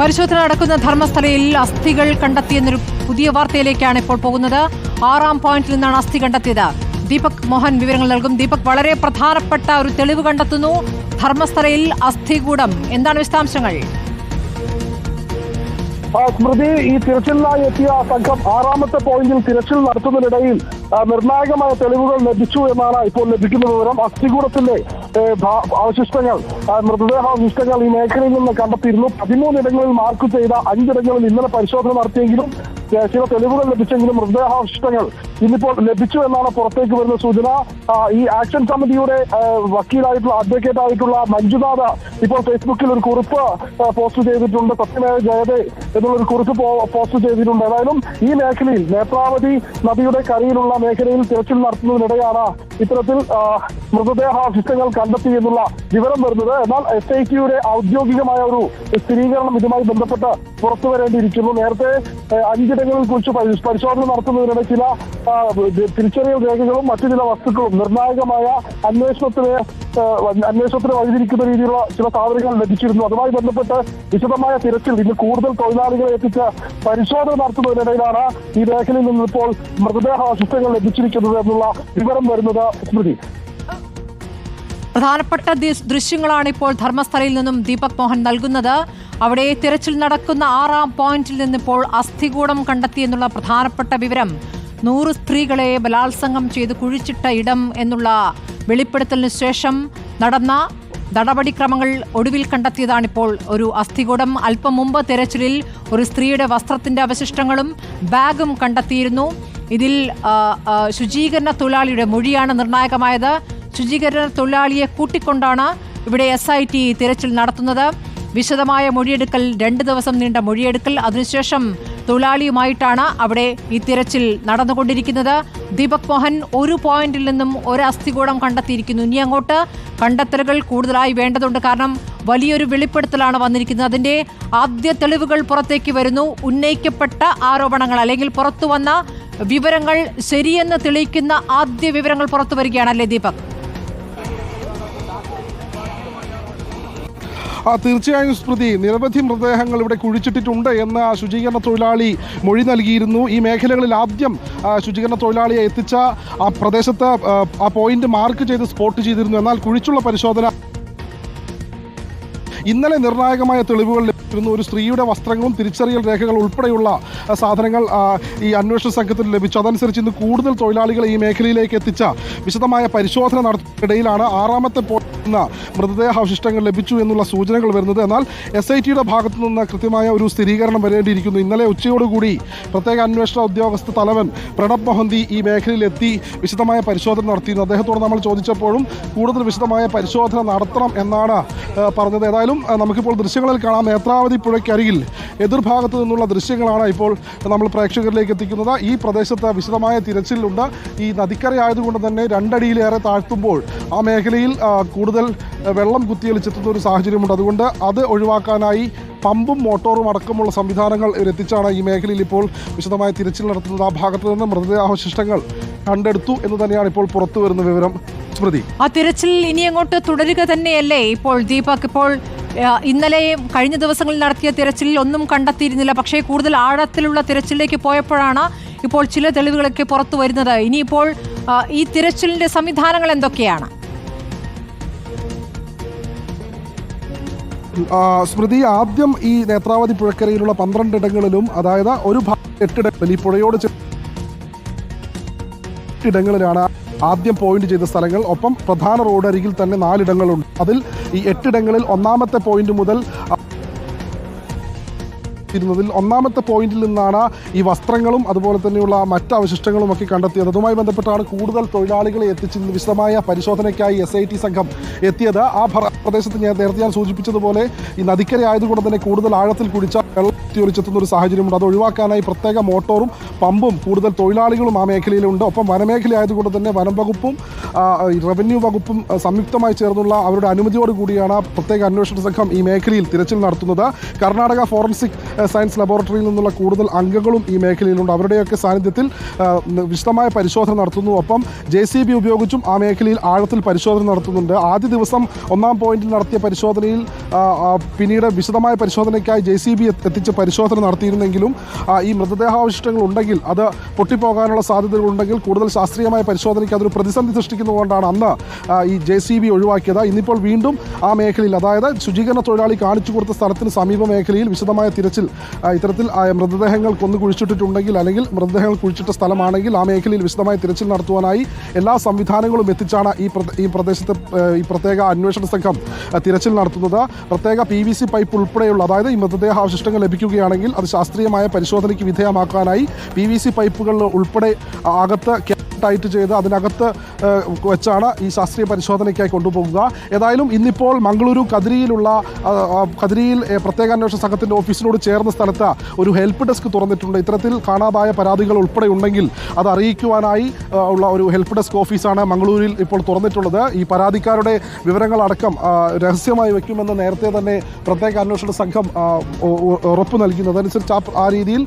പരിശോധന നടക്കുന്ന ധർമ്മസ്ഥലയിൽ അസ്ഥികൾ കണ്ടെത്തിയെന്നൊരു പുതിയ വാർത്തയിലേക്കാണ് ഇപ്പോൾ പോകുന്നത്. ആറാം പോയിന്റിൽ നിന്നാണ് അസ്ഥി കണ്ടെത്തിയത്. ദീപക് മോഹൻ വിവരങ്ങൾ നൽകും. ദീപക് വളരെ പ്രധാനപ്പെട്ട ഒരു തെളിവ് കണ്ടെത്തുന്നു. ധർമ്മസ്ഥലയിൽ അസ്ഥികൂടം. എന്താണ് വിശദാംശങ്ങൾ? സ്മൃതി ഈ തിരച്ചിലിനായി എത്തിയ സംഘം ആറാമത്തെ പോയിന്റിൽ തിരച്ചിൽ നടത്തുന്നതിനിടയിൽ നിർണായകമായ തെളിവുകൾ ലഭിച്ചു എന്നാണ് ഇപ്പോൾ ലഭിക്കുന്ന വിവരം. അസ്ഥികൂടത്തിന്റെ അവശിഷ്ടങ്ങൾ മൃതദേഹ മൃതദേഹാവശിഷ്ടങ്ങൾ ഈ മേഖലയിൽ നിന്ന് കണ്ടെത്തിയിരുന്നു. പതിമൂന്നിടങ്ങളിൽ മാർക്ക് ചെയ്ത അഞ്ചിടങ്ങളിൽ ഇന്നലെ പരിശോധന നടത്തിയെങ്കിലും ചില തെളിവുകൾ ലഭിച്ചെങ്കിലും മൃതദേഹാവശിഷ്ടങ്ങൾ ഇന്നിപ്പോൾ ലഭിച്ചു എന്നാണ് പുറത്തേക്ക് വരുന്ന സൂചന. ഈ ആക്ഷൻ സമിതിയുടെ വക്കീലായിട്ടുള്ള അഡ്വക്കേറ്റ് ആയിട്ടുള്ള മഞ്ജുനാഥ ഇപ്പോൾ ഫേസ്ബുക്കിൽ ഒരു കുറിപ്പ് പോസ്റ്റ് ചെയ്തിട്ടുണ്ട്. സത്യമേവ ജയതേ എന്നുള്ളൊരു കുറിപ്പ് പോസ്റ്റ് ചെയ്തിട്ടുണ്ട്. ഏതായാലും ഈ മേഖലയിൽ നേത്രാവതി നദിയുടെ കരയിലുള്ള മേഖലയിൽ തിരച്ചിൽ നടത്തുന്നതിനിടെയാണ് ഇത്തരത്തിൽ മൃതദേഹാവശിഷ്ടങ്ങൾ കണ്ടെത്തി എന്നുള്ള വിവരം വരുന്നത്. എന്നാൽ എസ് ഐ ടിയുടെ ഔദ്യോഗികമായ ഒരു സ്ഥിരീകരണം ഇതുമായി ബന്ധപ്പെട്ട് പുറത്തു വരേണ്ടിയിരിക്കുന്നു. നേരത്തെ അഞ്ചിടങ്ങളിൽ കുറിച്ച് പരിശോധന നടത്തുന്നതിനിടെ ചില തിരിച്ചറിയൽ രേഖകളും മറ്റു ചില വസ്തുക്കളും നിർണായകമായ അന്വേഷണത്തിന് അന്വേഷണത്തിന് വഴിതിരിക്കുന്ന രീതിയിലുള്ള ചില സാധനങ്ങൾ ലഭിച്ചിരുന്നു. അതുമായി ബന്ധപ്പെട്ട് വിശദമായ തിരച്ചിൽ ഇന്ന് കൂടുതൽ തൊഴിലാളികളെ എത്തിച്ച് പരിശോധന നടത്തുന്നതിനിടയിലാണ് ഈ മേഖലയിൽ നിന്ന് ഇപ്പോൾ മൃതദേഹാവശിഷ്ടങ്ങൾ ലഭിച്ചിരിക്കുന്നത് എന്നുള്ള വിവരം വരുന്നത് സ്മൃതി. പ്രധാനപ്പെട്ട ദൃശ്യങ്ങളാണ് ഇപ്പോൾ ധർമ്മസ്ഥലയിൽ നിന്നും ദീപക് മോഹൻ നൽകുന്നത്. അവിടെ തിരച്ചിൽ നടക്കുന്ന ആറാം പോയിന്റിൽ നിന്നിപ്പോൾ അസ്ഥികൂടം കണ്ടെത്തി എന്നുള്ള പ്രധാനപ്പെട്ട വിവരം. നൂറ് സ്ത്രീകളെ ബലാത്സംഗം ചെയ്ത് കുഴിച്ചിട്ട ഇടം എന്നുള്ള വെളിപ്പെടുത്തലിന് ശേഷം നടന്ന നടപടിക്രമങ്ങൾ ഒടുവിൽ കണ്ടെത്തിയതാണിപ്പോൾ ഒരു അസ്ഥികൂടം. അല്പം മുമ്പ് തിരച്ചിലിൽ ഒരു സ്ത്രീയുടെ വസ്ത്രത്തിന്റെ അവശിഷ്ടങ്ങളും ബാഗും കണ്ടെത്തിയിരുന്നു. ഇതിൽ ശുചീകരണ തൊഴിലാളിയുടെ മൊഴിയാണ് നിർണായകമായത്. ശുചീകരണ തൊഴിലാളിയെ കൂട്ടിക്കൊണ്ടാണ് ഇവിടെ എസ് ഐ ടി തിരച്ചിൽ നടത്തുന്നത്. വിശദമായ മൊഴിയെടുക്കൽ രണ്ട് ദിവസം നീണ്ട മൊഴിയെടുക്കൽ. അതിനുശേഷം തൊഴിലാളിയുമായിട്ടാണ് അവിടെ ഈ തിരച്ചിൽ നടന്നുകൊണ്ടിരിക്കുന്നത്. ദീപക് മോഹൻ ഒരു പോയിന്റിൽ നിന്നും ഒരു അസ്ഥികൂടം കണ്ടെത്തിയിരിക്കുന്നു. ഇനി അങ്ങോട്ട് കണ്ടെത്തലുകൾ കൂടുതലായി വേണ്ടതുണ്ട്. കാരണം വലിയൊരു വെളിപ്പെടുത്തലാണ് വന്നിരിക്കുന്നത്. അതിന്റെ ആദ്യ തെളിവുകൾ പുറത്തേക്ക് വരുന്നു. ഉന്നയിക്കപ്പെട്ട ആരോപണങ്ങൾ അല്ലെങ്കിൽ പുറത്തു വന്ന വിവരങ്ങൾ ശരിയെന്ന് തെളിയിക്കുന്ന ആദ്യ വിവരങ്ങൾ പുറത്തു വരികയാണല്ലേ ദീപക്? തീർച്ചയായും സ്മൃതി. നിരവധി മൃതദേഹങ്ങൾ ഇവിടെ കുഴിച്ചിട്ടിട്ടുണ്ട് എന്ന് ആ ശുചീകരണ തൊഴിലാളി മൊഴി നൽകിയിരുന്നു. ഈ മേഖലകളിൽ ആദ്യം ആ, ശുചീകരണ തൊഴിലാളിയെ എത്തിച്ച ആ പ്രദേശത്ത് ആ, ആ പോയിന്റ് മാർക്ക് ചെയ്ത് സ്പോട്ട് ചെയ്തിരുന്നു. എന്നാൽ കുഴിച്ചുള്ള പരിശോധന ഇന്നലെ നിർണായകമായ തെളിവുകൾ ലഭിച്ചിരുന്നു. ഒരു സ്ത്രീയുടെ വസ്ത്രങ്ങളും തിരിച്ചറിയൽ രേഖകൾ ഉൾപ്പെടെയുള്ള സാധനങ്ങൾ ഈ അന്വേഷണ സംഘത്തിൽ ലഭിച്ചു. അതനുസരിച്ച് ഇന്ന് കൂടുതൽ തൊഴിലാളികളെ ഈ മേഖലയിലേക്ക് എത്തിച്ച വിശദമായ പരിശോധന നടത്തുന്നതിനിടയിലാണ് ആറാമത്തെ പോയിന്റ് നിന്ന് മൃതദേഹാവശിഷ്ടങ്ങൾ ലഭിച്ചു എന്നുള്ള സൂചനകൾ വരുന്നത്. എന്നാൽ എസ് ഐ ടിയുടെ ഭാഗത്തു നിന്ന് കൃത്യമായ ഒരു സ്ഥിരീകരണം വരേണ്ടിയിരിക്കുന്നു. ഇന്നലെ ഉച്ചയോടുകൂടി പ്രത്യേക അന്വേഷണ ഉദ്യോഗസ്ഥ തലവൻ പ്രണബ് മൊഹന്തി ഈ മേഖലയിലെത്തി വിശദമായ പരിശോധന നടത്തിയിരുന്നു. അദ്ദേഹത്തോട് നമ്മൾ ചോദിച്ചപ്പോഴും കൂടുതൽ വിശദമായ പരിശോധന നടത്തണം എന്നാണ് പറഞ്ഞത്. ഏതായാലും നമുക്കിപ്പോൾ ദൃശ്യങ്ങളിൽ കാണാം. നേത്രാവതി പുഴയ്ക്കരികിൽ എതിർഭാഗത്ത് നിന്നുള്ള ദൃശ്യങ്ങളാണ് ഇപ്പോൾ നമ്മൾ പ്രേക്ഷകരിലേക്ക് എത്തിക്കുന്നത്. ഈ പ്രദേശത്ത് വിശദമായ തിരച്ചിലുണ്ട് ഈ നദിക്കരയായതുകൊണ്ട് തന്നെ രണ്ടടിയിലേറെ താഴ്ത്തുമ്പോൾ ആ മേഖലയിൽ കൂടുതൽ വെള്ളം കുത്തിയൊലിച്ചെത്തുന്ന ഒരു സാഹചര്യമുണ്ട്. അതുകൊണ്ട് അത് ഒഴിവാക്കാനായി പമ്പും മോട്ടോറും അടക്കമുള്ള സംവിധാനങ്ങൾ ഇവരെത്തിച്ചാണ് ഈ മേഖലയിൽ ഇപ്പോൾ വിശദമായ തിരച്ചിൽ നടത്തുന്നത്. ആ ഭാഗത്ത് നിന്ന് മൃതദേഹാവശിഷ്ടങ്ങൾ കണ്ടെടുത്തു എന്ന് തന്നെയാണ് ഇപ്പോൾ പുറത്തു വരുന്ന വിവരം. സ്മൃതി. ആ തിരച്ചിൽ ഇനി അങ്ങോട്ട് തുടരുക തന്നെയല്ലേ? ഇപ്പോൾ ദീപക് ഇപ്പോൾ ഇന്നലെയും കഴിഞ്ഞ ദിവസങ്ങളിൽ നടത്തിയ തിരച്ചിലിൽ ഒന്നും കണ്ടെത്തിയിരുന്നില്ല. പക്ഷേ കൂടുതൽ ആഴത്തിലുള്ള തിരച്ചിലേക്ക് പോയപ്പോഴാണ് ഇപ്പോൾ ചില തെളിവുകളൊക്കെ പുറത്തു വരുന്നത്. ഇനിയിപ്പോൾ ഈ തിരച്ചിലിന്റെ സംവിധാനങ്ങൾ എന്തൊക്കെയാണ്? സ്മൃതി ആദ്യം ഈ നേത്രാവതി പുഴക്കരയിലുള്ള പന്ത്രണ്ട് ഇടങ്ങളിലും അതായത് ഒരു ഭാഗം എട്ടിടങ്ങളിൽ ഈ പുഴയോട് ഇടങ്ങളിലാണ് ആദ്യം പോയിന്റ് ചെയ്ത സ്ഥലങ്ങൾ ഒപ്പം പ്രധാന റോഡരികിൽ തന്നെ നാലിടങ്ങളുണ്ട്. അതിൽ ഈ എട്ടിടങ്ങളിൽ ഒന്നാമത്തെ പോയിന്റ് മുതൽ ഇരുന്നതിൽ ഒന്നാമത്തെ പോയിന്റിൽ നിന്നാണ് ഈ വസ്ത്രങ്ങളും അതുപോലെ തന്നെയുള്ള മറ്റ് അവശിഷ്ടങ്ങളും ഒക്കെ കണ്ടെത്തിയത്. അതുമായി ബന്ധപ്പെട്ടാണ് കൂടുതൽ തൊഴിലാളികളെ എത്തിച്ച് വിശദമായ പരിശോധനയ്ക്കായി എസ് ഐ ടി സംഘം എത്തിയത്. ആ പ്രദേശത്ത് ഞാൻ നേരത്തെ ഞാൻ സൂചിപ്പിച്ചതുപോലെ ഈ നദിക്കര ആയതുകൊണ്ട് തന്നെ കൂടുതൽ ആഴത്തിൽ കുടിച്ച വെള്ളം ഒലിച്ചെത്തുന്ന ഒരു സാഹചര്യമുണ്ട്. അത് ഒഴിവാക്കാനായി പ്രത്യേക മോട്ടോറും പമ്പും കൂടുതൽ തൊഴിലാളികളും ആ മേഖലയിലുണ്ട്. ഒപ്പം വനമേഖല ആയതുകൊണ്ട് തന്നെ വനം വകുപ്പും റവന്യൂ വകുപ്പും സംയുക്തമായി ചേർന്നുള്ള അവരുടെ അനുമതിയോട് കൂടിയാണ് പ്രത്യേക അന്വേഷണ സംഘം ഈ മേഖലയിൽ തിരച്ചിൽ നടത്തുന്നത്. കർണാടക ഫോറൻസിക് സയൻസ് ലബോറട്ടറിയിൽ നിന്നുള്ള കൂടുതൽ അംഗങ്ങളും ഈ മേഖലയിലുണ്ട്. അവരുടെയൊക്കെ സാന്നിധ്യത്തിൽ വിശദമായ പരിശോധന നടത്തുന്നു. ഒപ്പം ജെ സി ബി ഉപയോഗിച്ചും ആ മേഖലയിൽ ആഴത്തിൽ പരിശോധന നടത്തുന്നുണ്ട്. ആദ്യ ദിവസം ഒന്നാം പോയിന്റിൽ നടത്തിയ പരിശോധനയിൽ പിന്നീട് വിശദമായ പരിശോധനയ്ക്കായി ജെ സി ബി എത്തിച്ച് പരിശോധന നടത്തിയിരുന്നെങ്കിലും ഈ മൃതദേഹാവശിഷ്ടങ്ങൾ ഉണ്ടെങ്കിൽ അത് പൊട്ടിപ്പോകാനുള്ള സാധ്യതകളുണ്ടെങ്കിൽ കൂടുതൽ ശാസ്ത്രീയമായ പരിശോധനയ്ക്ക് അതൊരു പ്രതിസന്ധി സൃഷ്ടിക്കുന്നതുകൊണ്ടാണ് അന്ന് ഈ ജെ സി ബി ഒഴിവാക്കിയത്. ഇന്നിപ്പോൾ വീണ്ടും ആ മേഖലയിൽ അതായത് ശുചീകരണ തൊഴിലാളി കാണിച്ചു കൊടുത്ത സ്ഥലത്തിന് സമീപ മേഖലയിൽ വിശദമായ തിരച്ചിൽ ഇത്തരത്തിൽ മൃതദേഹങ്ങൾ കൊന്നു കുഴിച്ചിട്ടിട്ടുണ്ടെങ്കിൽ അല്ലെങ്കിൽ മൃതദേഹങ്ങൾ കുഴിച്ചിട്ട സ്ഥലമാണെങ്കിൽ ആ മേഖലയിൽ വിശദമായി തിരച്ചിൽ നടത്തുവാനായി എല്ലാ സംവിധാനങ്ങളും എത്തിച്ചാണ് ഈ ഈ പ്രദേശത്തെ ഈ പ്രത്യേക അന്വേഷണ സംഘം തിരച്ചിൽ നടത്തുന്നത്. പ്രത്യേക പി വി സി പൈപ്പ് ഉൾപ്പെടെയുള്ള അതായത് ഈ മൃതദേഹ അവശിഷ്ടങ്ങൾ ലഭിക്കുകയാണെങ്കിൽ അത് ശാസ്ത്രീയമായ പരിശോധനയ്ക്ക് വിധേയമാക്കാനായി പി വി സി പൈപ്പുകളിൽ ഉൾപ്പെടെ അകത്ത് ടൈറ്റ് ചെയ്ത് അതിനകത്ത് വെച്ചാണ് ഈ ശാസ്ത്രീയ പരിശോധനയ്ക്കായി കൊണ്ടുപോകുക ഏതായാലും ഇന്നിപ്പോൾ മംഗളൂരു കതിരിയിലുള്ള കതിരിയിൽ പ്രത്യേക അന്വേഷണ സംഘത്തിന്റെ ഓഫീസിനോട് ചേർന്ന സ്ഥലത്ത് ഒരു ഹെൽപ്പ് ഡെസ്ക് തുറന്നിട്ടുണ്ട്. ഇത്തരത്തിൽ കാണാതായ പരാതികൾ ഉൾപ്പെടെ ഉണ്ടെങ്കിൽ അത് അറിയിക്കുവാനായി ഉള്ള ഒരു ഹെൽപ്പ് ഡെസ്ക് ഓഫീസാണ് മംഗളൂരിൽ ഇപ്പോൾ തുറന്നിട്ടുള്ളത്. ഈ പരാതിക്കാരുടെ വിവരങ്ങളടക്കം രഹസ്യമായി വയ്ക്കുമെന്ന് നേരത്തെ തന്നെ പ്രത്യേക അന്വേഷണ സംഘം ഉറപ്പ് നൽകുന്നത് അതനുസരിച്ച് ആ- ആ രീതിയിൽ